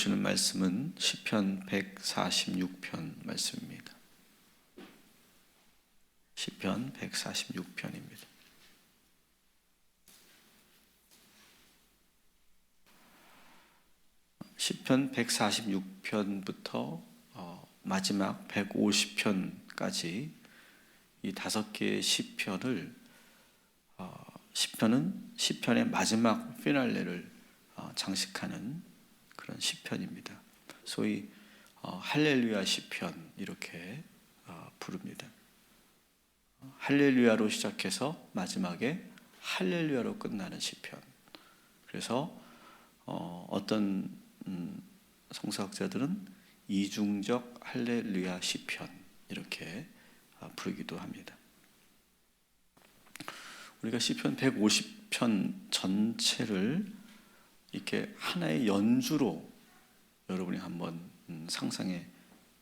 주시는 말씀은 시편 146편 말씀입니다. 시편 146편입니다. 시편 146편부터 어, 마지막 150편까지 이 다섯 개의 시편을 어, 시편은 시편의 마지막 피날레를 어, 장식하는 그런 시편입니다. 소위 어, 할렐루야 시편 이렇게 어, 부릅니다. 할렐루야로 시작해서 마지막에 할렐루야로 끝나는 시편. 그래서 어, 어떤 음, 성서학자들은 이중적 할렐루야 시편 이렇게 아, 부르기도 합니다. 우리가 시편 150편 전체를 이렇게 하나의 연주로 여러분이 한번 음, 상상해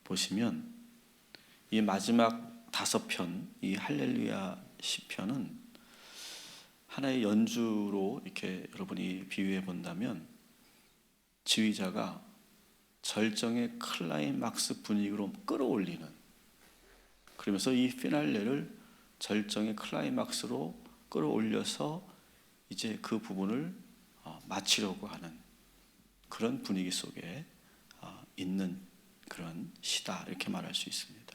보시면 이 마지막 다섯 편, 이 할렐루야 시편은 하나의 연주로 이렇게 여러분이 비유해 본다면 지휘자가 절정의 클라이막스 분위기로 끌어올리는 그러면서 이 피날레를 절정의 클라이막스로 끌어올려서 이제 그 부분을 어, 마치려고 하는 그런 분위기 속에 어, 있는 그런 시다 이렇게 말할 수 있습니다.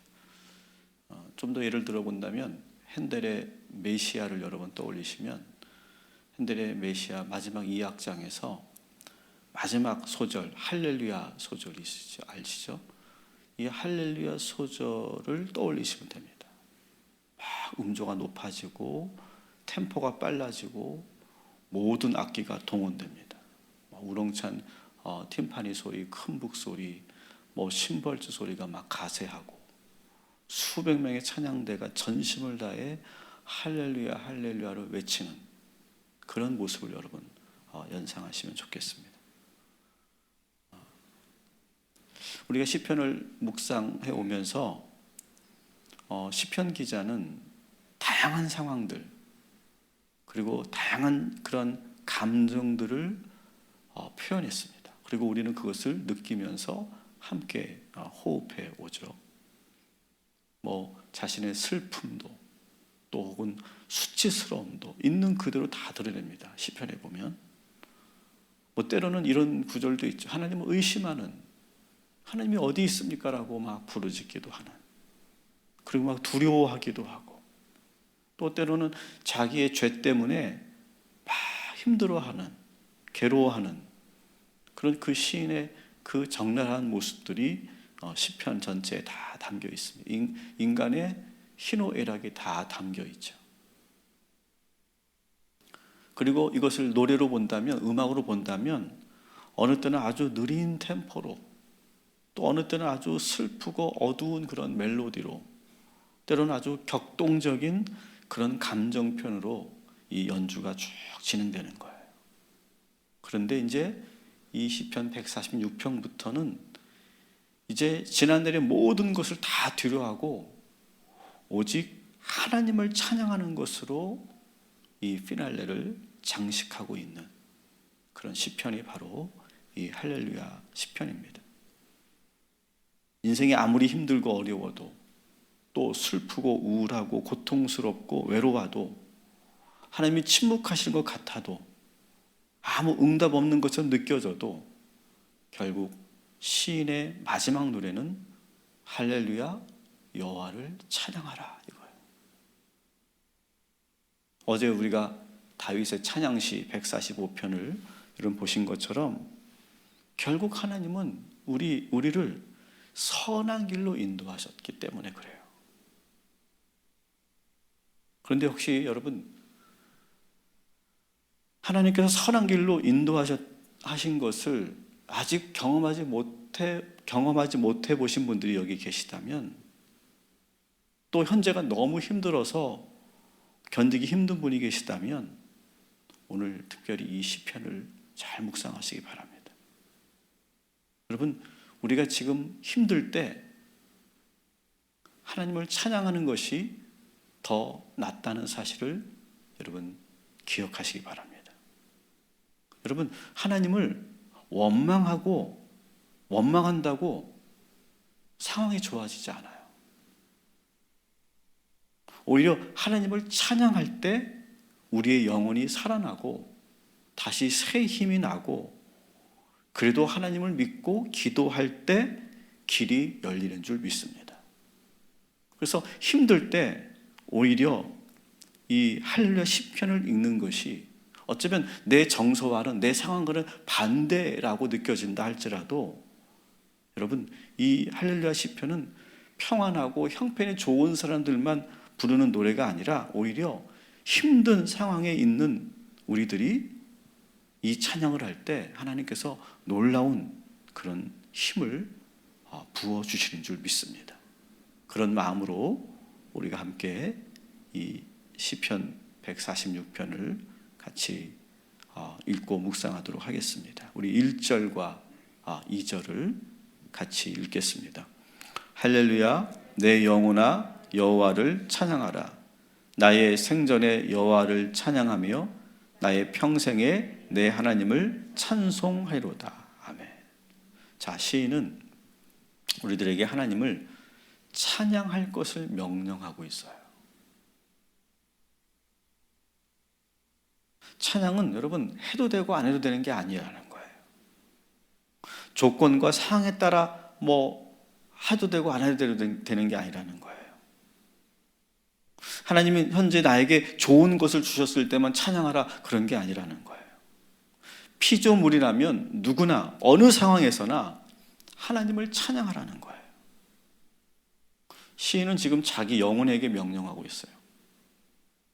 어, 좀더 예를 들어 본다면 핸델의 메시아를 여러 번 떠올리시면 핸델의 메시아 마지막 2악장에서 마지막 소절 할렐루야 소절이 있으죠. 아시죠? 이 할렐루야 소절을 떠올리시면 됩니다. 막 음조가 높아지고 템포가 빨라지고 모든 악기가 동원됩니다. 우렁찬 어, 팀파니 소리, 큰 북 소리, 뭐 심벌주 소리가 막 가세하고 수백 명의 찬양대가 전심을 다해 할렐루야 할렐루야를 외치는 그런 모습을 여러분 어, 연상하시면 좋겠습니다. 우리가 시편을 묵상해 오면서 어, 시편 기자는 다양한 상황들 그리고 다양한 그런 감정들을 어, 표현했습니다. 그리고 우리는 그것을 느끼면서 함께 어, 호흡해 오죠. 뭐 자신의 슬픔도 또 혹은 수치스러움도 있는 그대로 다 드러냅니다. 시편에 보면 뭐 때로는 이런 구절도 있죠. 하나님을 의심하는 하나님이 어디 있습니까라고 막 부르짖기도 하는 그리고 막 두려워하기도 하고 또 때로는 자기의 죄 때문에 막 힘들어하는 괴로워하는 그런 그 시인의 그 적나라한 모습들이 어, 시편 전체에 다 담겨 있습니다. 인간의 희노애락이 다 담겨 있죠. 그리고 이것을 노래로 본다면 음악으로 본다면 어느 때는 아주 느린 템포로 또 어느 때는 아주 슬프고 어두운 그런 멜로디로 때로는 아주 격동적인 그런 감정 표현으로 이 연주가 쭉 진행되는 거예요. 그런데 이제 이 시편 146편부터는 이제 지난날의 모든 것을 다 뒤로하고 오직 하나님을 찬양하는 것으로 이 피날레를 장식하고 있는 그런 시편이 바로 이 할렐루야 시편입니다. 인생이 아무리 힘들고 어려워도 또 슬프고 우울하고 고통스럽고 외로워도 하나님이 침묵하시는 것 같아도 아무 응답 없는 것처럼 느껴져도 결국 시인의 마지막 노래는 할렐루야 여호와를 찬양하라 이거예요. 어제 우리가 다윗의 찬양시 145편을 여러분 보신 것처럼 결국 하나님은 우리 우리를 선한 길로 인도하셨기 때문에 그래요. 그런데 혹시 여러분 하나님께서 선한 길로 인도하신 것을 아직 경험하지 못해 경험하지 못해 보신 분들이 여기 계시다면 또 현재가 너무 힘들어서 견디기 힘든 분이 계시다면 오늘 특별히 이 시편을 잘 묵상하시기 바랍니다. 여러분 우리가 지금 힘들 때 하나님을 찬양하는 것이 더 낫다는 사실을 여러분 기억하시기 바랍니다. 여러분, 하나님을 원망하고 원망한다고 상황이 좋아지지 않아요. 오히려 하나님을 찬양할 때 우리의 영혼이 살아나고 다시 새 힘이 나고 그래도 하나님을 믿고 기도할 때 길이 열리는 줄 믿습니다. 그래서 힘들 때 오히려 이 할렐루야 시편을 읽는 것이 어쩌면 내 정서와는 내 상황과는 반대라고 느껴진다 할지라도 여러분 이 할렐루야 시편은 평안하고 형편이 좋은 사람들만 부르는 노래가 아니라 오히려 힘든 상황에 있는 우리들이 이 찬양을 할 때 하나님께서 놀라운 그런 힘을 어, 부어 주시는 줄 믿습니다. 그런 마음으로 우리가 함께 이 시편 146편을 같이 어, 읽고 묵상하도록 하겠습니다. 우리 1절과 2절을 같이 읽겠습니다. 할렐루야 내 영혼아 여호와를 찬양하라 나의 생전에 여호와를 찬양하며 나의 평생에 내 하나님을 찬송하리로다. 아멘. 자, 시인은 우리들에게 하나님을 찬양할 것을 명령하고 있어요. 찬양은 여러분 해도 되고 안 해도 되는 게 아니라는 거예요. 조건과 상황에 따라 뭐 해도 되고 안 해도 되는 게 아니라는 거예요. 하나님이 현재 나에게 좋은 것을 주셨을 때만 찬양하라 그런 게 아니라는 거예요. 피조물이라면 누구나 어느 상황에서나 하나님을 찬양하라는 거예요. 시인은 지금 자기 영혼에게 명령하고 있어요.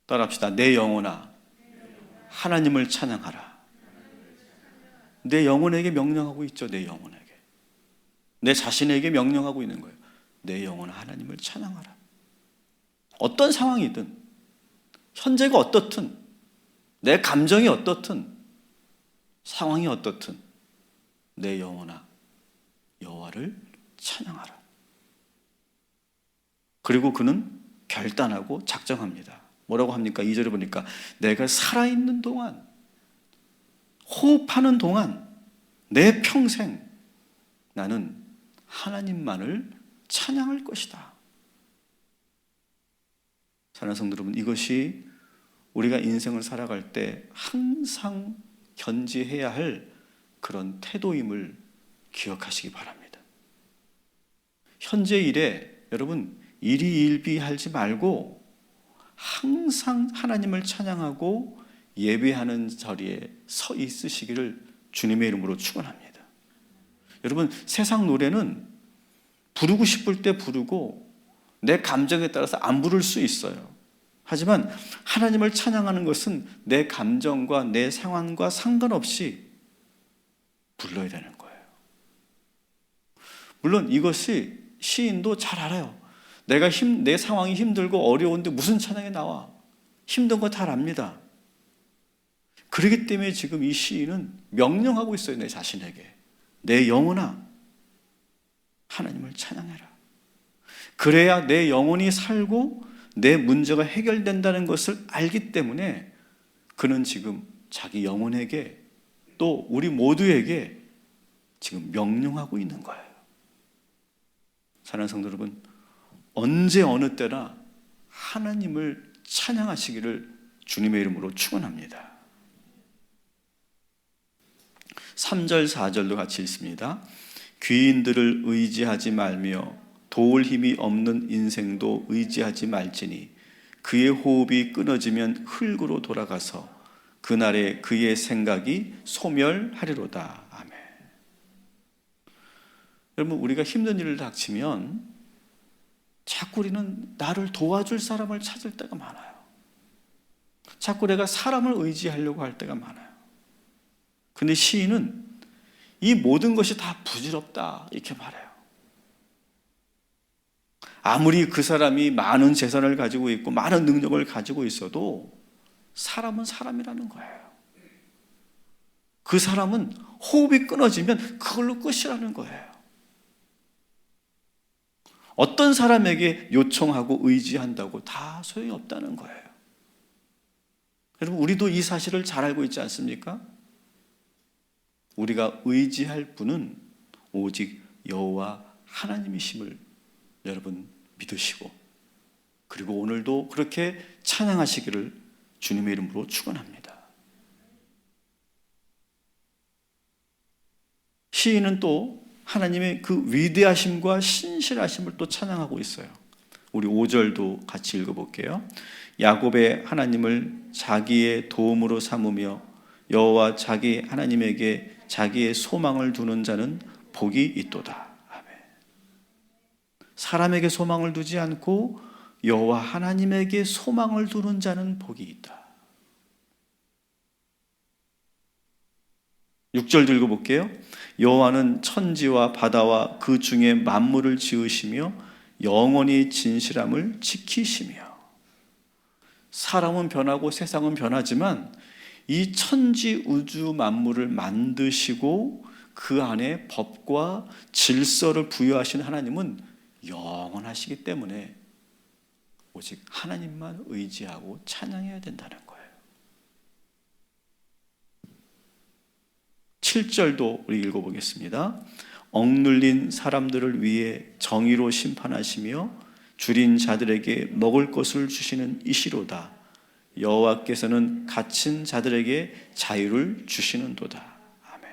따라합시다. 내 영혼아, 하나님을 찬양하라. 내 영혼에게 명령하고 있죠. 내 영혼에게. 내 자신에게 명령하고 있는 거예요. 내 영혼아, 하나님을 찬양하라. 어떤 상황이든, 현재가 어떻든, 내 감정이 어떻든, 상황이 어떻든, 내 영혼아, 여호와를 찬양하라. 그리고 그는 결단하고 작정합니다. 뭐라고 합니까? 2절에 보니까 내가 살아있는 동안, 호흡하는 동안, 내 평생 나는 하나님만을 찬양할 것이다. 사랑하는 성도 여러분, 이것이 우리가 인생을 살아갈 때 항상 견지해야 할 그런 태도임을 기억하시기 바랍니다. 현재 일에 여러분 일이 일비하지 말고 항상 하나님을 찬양하고 예배하는 자리에 서 있으시기를 주님의 이름으로 축원합니다. 여러분 세상 노래는 부르고 싶을 때 부르고 내 감정에 따라서 안 부를 수 있어요. 하지만 하나님을 찬양하는 것은 내 감정과 내 상황과 상관없이 불러야 되는 거예요. 물론 이것이 시인도 잘 알아요. 내가 힘, 내 상황이 힘들고 어려운데 무슨 찬양이 나와? 힘든 거잘 압니다. 그렇기 때문에 지금 이 시인은 명령하고 있어요, 내 자신에게. 내 영혼아, 하나님을 찬양해라. 그래야 내 영혼이 살고 내 문제가 해결된다는 것을 알기 때문에 그는 지금 자기 영혼에게 또 우리 모두에게 지금 명령하고 있는 거예요. 사랑하는 성도 여러분, 언제 어느 때나 하나님을 찬양하시기를 주님의 이름으로 축원합니다. 3절 4절도 같이 읽습니다. 귀인들을 의지하지 말며 도울 힘이 없는 인생도 의지하지 말지니 그의 호흡이 끊어지면 흙으로 돌아가서 그날에 그의 생각이 소멸하리로다. 아멘. 여러분 우리가 힘든 일을 닥치면 자꾸 우리는 나를 도와줄 사람을 찾을 때가 많아요. 자꾸 내가 사람을 의지하려고 할 때가 많아요. 근데 시인은 이 모든 것이 다 부질없다 이렇게 말해요. 아무리 그 사람이 많은 재산을 가지고 있고 많은 능력을 가지고 있어도 사람은 사람이라는 거예요. 그 사람은 호흡이 끊어지면 그걸로 끝이라는 거예요. 어떤 사람에게 요청하고 의지한다고 다 소용이 없다는 거예요. 여러분, 우리도 이 사실을 잘 알고 있지 않습니까? 우리가 의지할 분은 오직 여호와 하나님이심을 여러분 믿으시고 그리고 오늘도 그렇게 찬양하시기를 주님의 이름으로 축원합니다. 시인은 또 하나님의 그 위대하심과 신실하심을 또 찬양하고 있어요. 우리 5절도 같이 읽어볼게요. 야곱의 하나님을 자기의 도움으로 삼으며 여호와 자기 하나님에게 자기의 소망을 두는 자는 복이 있도다. 아멘. 사람에게 소망을 두지 않고 여호와 하나님에게 소망을 두는 자는 복이 있다. 6절 읽어볼게요. 여호와는 천지와 바다와 그 중에 만물을 지으시며 영원히 진실함을 지키시며 사람은 변하고 세상은 변하지만 이 천지 우주 만물을 만드시고 그 안에 법과 질서를 부여하신 하나님은 영원하시기 때문에 오직 하나님만 의지하고 찬양해야 된다는 거예요. 7절도 우리 읽어보겠습니다. 억눌린 사람들을 위해 정의로 심판하시며 줄인 자들에게 먹을 것을 주시는 이시로다. 여호와께서는 갇힌 자들에게 자유를 주시는도다. 아멘.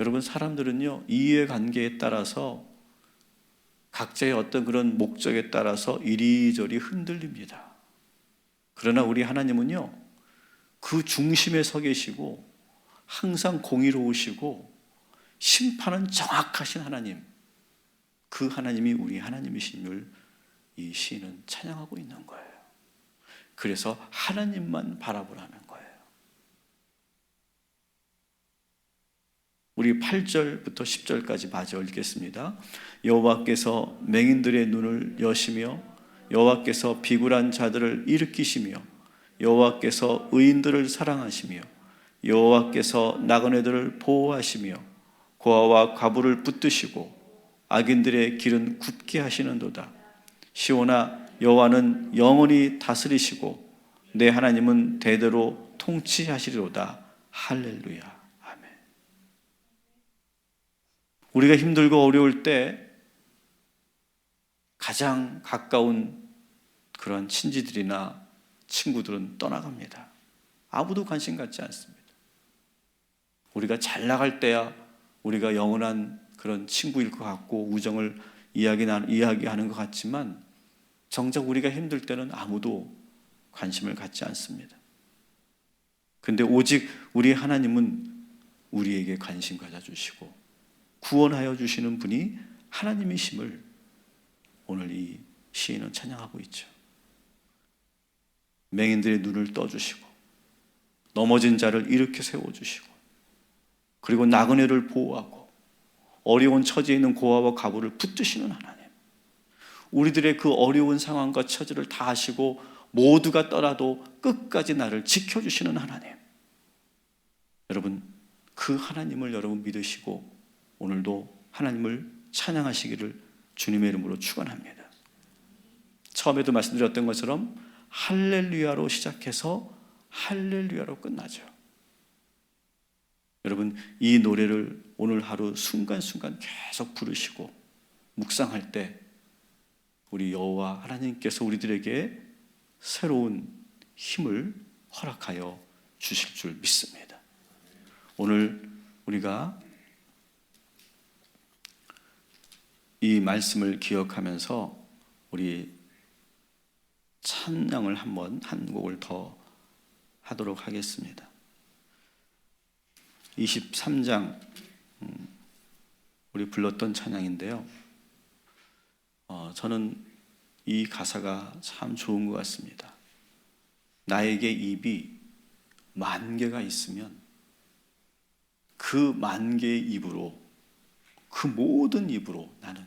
여러분 사람들은요 이해 관계에 따라서 각자의 어떤 그런 목적에 따라서 이리저리 흔들립니다. 그러나 우리 하나님은요 그 중심에 서 계시고 항상 공의로우시고 심판은 정확하신 하나님. 그 하나님이 우리 하나님이신 줄 이 시인은 찬양하고 있는 거예요. 그래서 하나님만 바라보라는 거예요. 우리 8절부터 10절까지 마저 읽겠습니다. 여호와께서 맹인들의 눈을 여시며 여호와께서 비굴한 자들을 일으키시며 여호와께서 의인들을 사랑하시며 여호와께서 나그네들을 보호하시며 고아와 과부를 붙드시고 악인들의 길은 굳게 하시는도다. 시오나 여호와는 영원히 다스리시고 내 하나님은 대대로 통치하시리로다. 할렐루야. 아멘. 우리가 힘들고 어려울 때 가장 가까운 그런 친지들이나 친구들은 떠나갑니다. 아무도 관심 갖지 않습니다. 우리가 잘 나갈 때야 우리가 영원한 그런 친구일 것 같고 우정을 이야기 이야기하는 것 같지만 정작 우리가 힘들 때는 아무도 관심을 갖지 않습니다. 근데 오직 우리 하나님은 우리에게 관심 가져주시고 구원하여 주시는 분이 하나님이심을 오늘 이 시인은 찬양하고 있죠. 맹인들의 눈을 떠주시고 넘어진 자를 일으켜 세워주시고 그리고 나그네를 보호하고 어려운 처지에 있는 고아와 가부를 붙드시는 하나님. 우리들의 그 어려운 상황과 처지를 다 아시고 모두가 떠나도 끝까지 나를 지켜주시는 하나님. 여러분, 그 하나님을 여러분 믿으시고 오늘도 하나님을 찬양하시기를 주님의 이름으로 축원합니다. 처음에도 말씀드렸던 것처럼 할렐루야로 시작해서 할렐루야로 끝나죠. 여러분 이 노래를 오늘 하루 순간순간 계속 부르시고 묵상할 때 우리 여호와 하나님께서 우리들에게 새로운 힘을 허락하여 주실 줄 믿습니다. 오늘 우리가 이 말씀을 기억하면서 우리 찬양을 한번 한 곡을 더 하도록 하겠습니다. 23장 음, 우리 불렀던 찬양인데요. 어, 저는 이 가사가 참 좋은 것 같습니다. 나에게 입이 만 개가 있으면 그 만 개의 입으로 그 모든 입으로 나는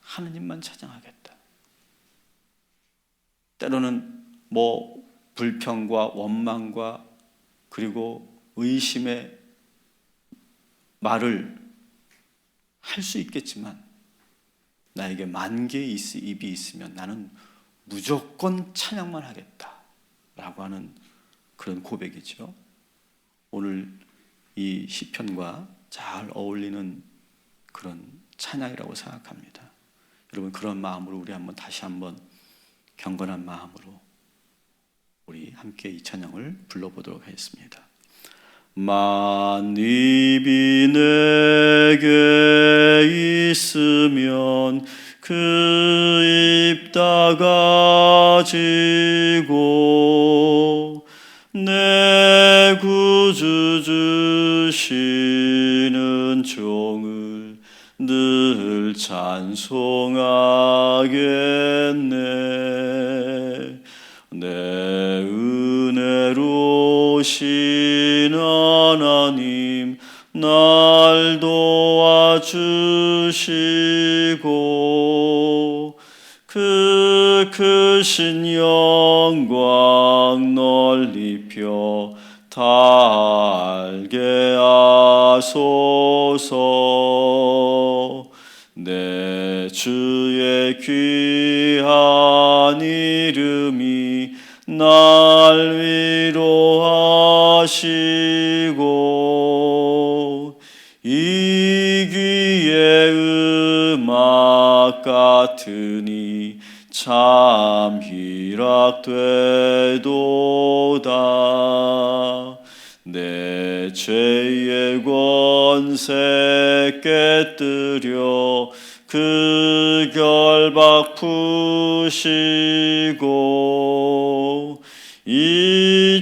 하느님만 찬양하겠다. 때로는 뭐 불평과 원망과 그리고 의심의 말을 할 수 있겠지만 나에게 만 개의 입이 있으면 나는 무조건 찬양만 하겠다. 라고 하는 그런 고백이죠. 오늘 이 시편과 잘 어울리는 그런 찬양이라고 생각합니다. 여러분 그런 마음으로 우리 한번 다시 한번 경건한 마음으로 우리 함께 이 찬양을 불러보도록 하겠습니다. 만입이 내게 있으면 그 입 다 가지고 내 구주 주시는 종을 늘 찬송하겠네 은혜로신 하나님 날 도와주시고 그 크신 영광 널리 펴 달게 하소서. 내 주의 귀한 이름이 날 위로하 시고 이 귀의 음악 같으니 참 희락되도다. 내 죄의 권세 깨뜨려 그 결박 푸시고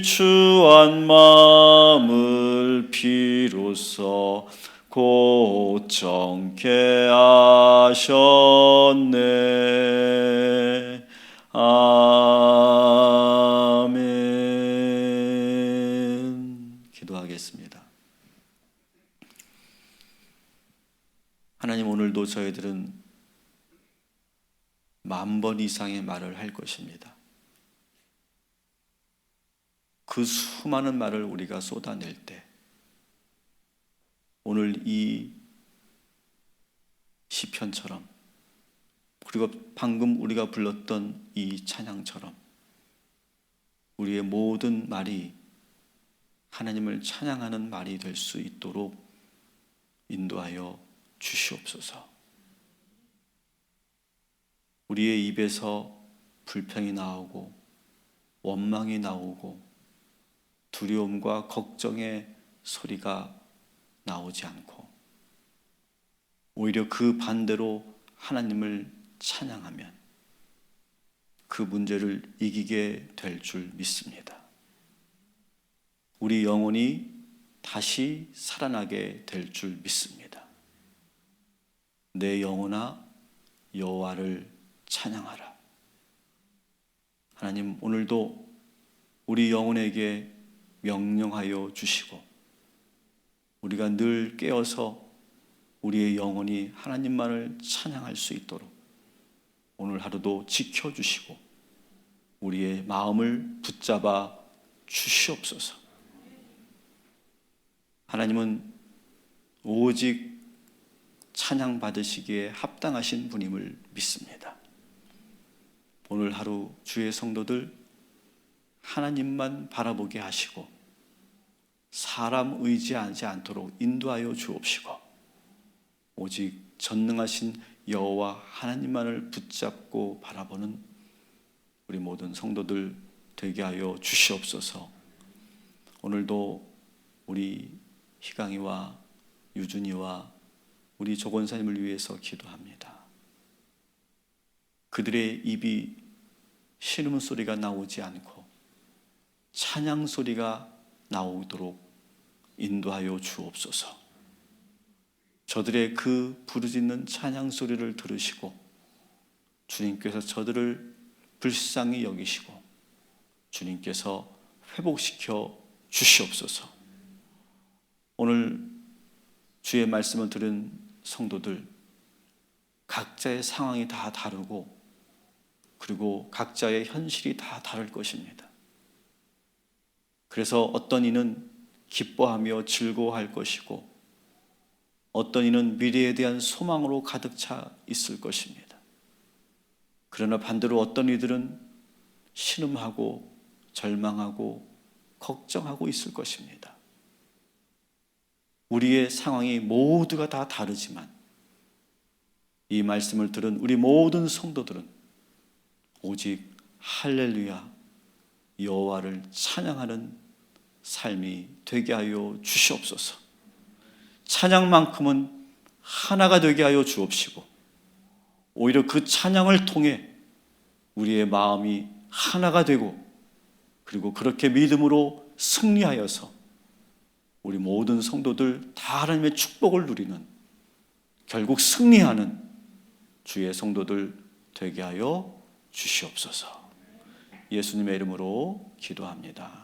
이 추한 마음을 비로소 곧 정케 하셨네. 아멘. 기도하겠습니다. 하나님 오늘도 저희들은 만 번 이상의 말을 할 것입니다 그 수많은 말을 우리가 쏟아낼 때 오늘 이 시편처럼 그리고 방금 우리가 불렀던 이 찬양처럼 우리의 모든 말이 하나님을 찬양하는 말이 될 수 있도록 인도하여 주시옵소서. 우리의 입에서 불평이 나오고 원망이 나오고 두려움과 걱정의 소리가 나오지 않고 오히려 그 반대로 하나님을 찬양하면 그 문제를 이기게 될 줄 믿습니다. 우리 영혼이 다시 살아나게 될 줄 믿습니다. 내 영혼아 여호와를 찬양하라. 하나님 오늘도 우리 영혼에게 명령하여 주시고 우리가 늘 깨어서 우리의 영혼이 하나님만을 찬양할 수 있도록 오늘 하루도 지켜주시고 우리의 마음을 붙잡아 주시옵소서. 하나님은 오직 찬양 받으시기에 합당하신 분임을 믿습니다. 오늘 하루 주의 성도들 하나님만 바라보게 하시고 사람 의지하지 않도록 인도하여 주옵시고 오직 전능하신 여호와 하나님만을 붙잡고 바라보는 우리 모든 성도들 되게 하여 주시옵소서. 오늘도 우리 희강이와 유준이와 우리 조건사님을 위해서 기도합니다. 그들의 입이 신음 소리가 나오지 않고 찬양 소리가 나오도록 인도하여 주옵소서. 저들의 그 부르짖는 찬양 소리를 들으시고 주님께서 저들을 불쌍히 여기시고 주님께서 회복시켜 주시옵소서. 오늘 주의 말씀을 들은 성도들 각자의 상황이 다 다르고 그리고 각자의 현실이 다 다를 것입니다. 그래서 어떤 이는 기뻐하며 즐거워할 것이고 어떤 이는 미래에 대한 소망으로 가득 차 있을 것입니다. 그러나 반대로 어떤 이들은 신음하고 절망하고 걱정하고 있을 것입니다. 우리의 상황이 모두가 다 다르지만 이 말씀을 들은 우리 모든 성도들은 오직 할렐루야 여호와를 찬양하는 삶이 되게 하여 주시옵소서. 찬양만큼은 하나가 되게 하여 주옵시고 오히려 그 찬양을 통해 우리의 마음이 하나가 되고 그리고 그렇게 믿음으로 승리하여서 우리 모든 성도들 다 하나님의 축복을 누리는 결국 승리하는 주의 성도들 되게 하여 주시옵소서. 예수님의 이름으로 기도합니다.